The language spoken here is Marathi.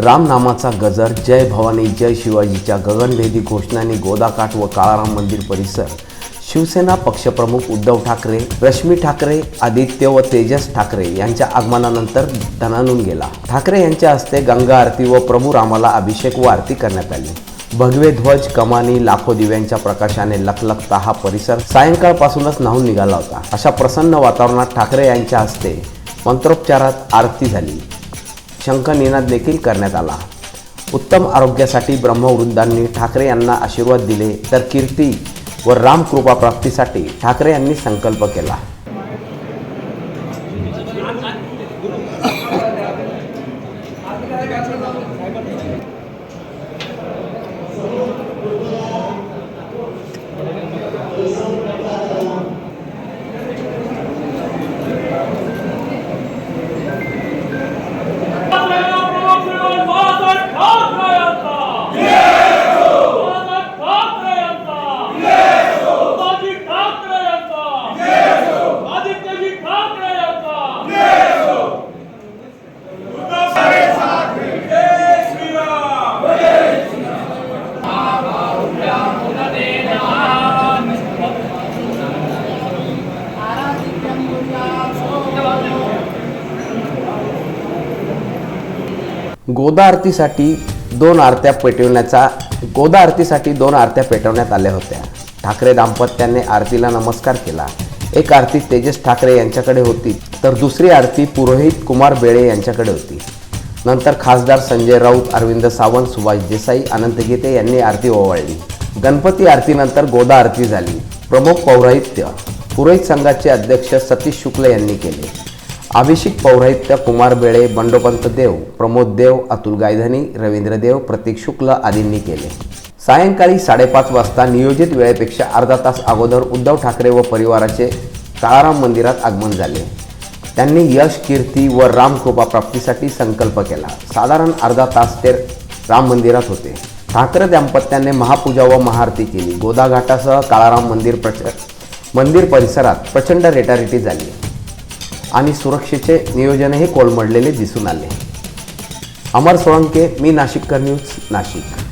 रामनामाचा गजर जय भवानी जय शिवाजीच्या गगनभेदी घोषणांनी गोदाकाठ व काळाराम मंदिर परिसर. शिवसेना पक्षप्रमुख उद्धव ठाकरे रश्मी ठाकरे आदित्य व तेजस ठाकरे यांच्या आगमनानंतर धनानून गेला. ठाकरे यांच्या हस्ते गंगा आरती व प्रभू रामाला अभिषेक व आरती करण्यात आली. भगवे ध्वज कमानी लाखो दिव्यांच्या प्रकाशाने लखलखता हा परिसर सायंकाळपासूनच न्हावून निघाला होता. अशा प्रसन्न वातावरणात ठाकरे यांच्या हस्ते मंत्रोपचारात आरती झाली. शंखनिनाद देखील करण्यात आला. उत्तम आरोग्यासाठी ब्रह्मवृंदांनी ठाकरे यांना आशीर्वाद दिले तर कीर्ती व रामकृपा प्राप्तीसाठी ठाकरे यांनी संकल्प केला. गोदा आरतीसाठी दोन आरत्या पेटवण्याचा गोदा आरतीसाठी दोन आरत्या पेटवण्यात आल्या होत्या. ठाकरे दाम्पत्याने आरतीला नमस्कार केला. एक आरती तेजस ठाकरे यांच्याकडे होती तर दुसरी आरती पुरोहित कुमार बेळे यांच्याकडे होती. नंतर खासदार संजय राऊत अरविंद सावंत सुभाष देसाई अनंत गीते यांनी आरती ओवाळली. गणपती आरतीनंतर गोदा आरती झाली. प्रमुख पौराहित्य. पुरोहित संघाचे अध्यक्ष सतीश शुक्ल यांनी केले. अभिषेक पौराहित्य कुमार बेळे बंडोपंत देव प्रमोद देव अतुल गायधनी रवींद्र देव प्रतीक शुक्ल आदींनी केले. सायंकाळी साडेपाच वाजता नियोजित वेळेपेक्षा अर्धा तास अगोदर उद्धव ठाकरे व परिवाराचे काळाराम मंदिरात आगमन झाले. त्यांनी यश कीर्ती व रामकृपा प्राप्तीसाठी संकल्प केला. साधारण अर्धा तास ते राम मंदिरात होते. ठाकरे दाम्पत्याने महापूजा व महाआरती केली. गोदाघाटासह काळाराम मंदिर प्रच मंदिर परिसरात प्रचंड रेटारेटी झाली. आणि सुरक्षेचे नियोजनही कोलमडलेले दिसून आले. अमर सोळंके मी नाशिककर न्यूज नाशिक.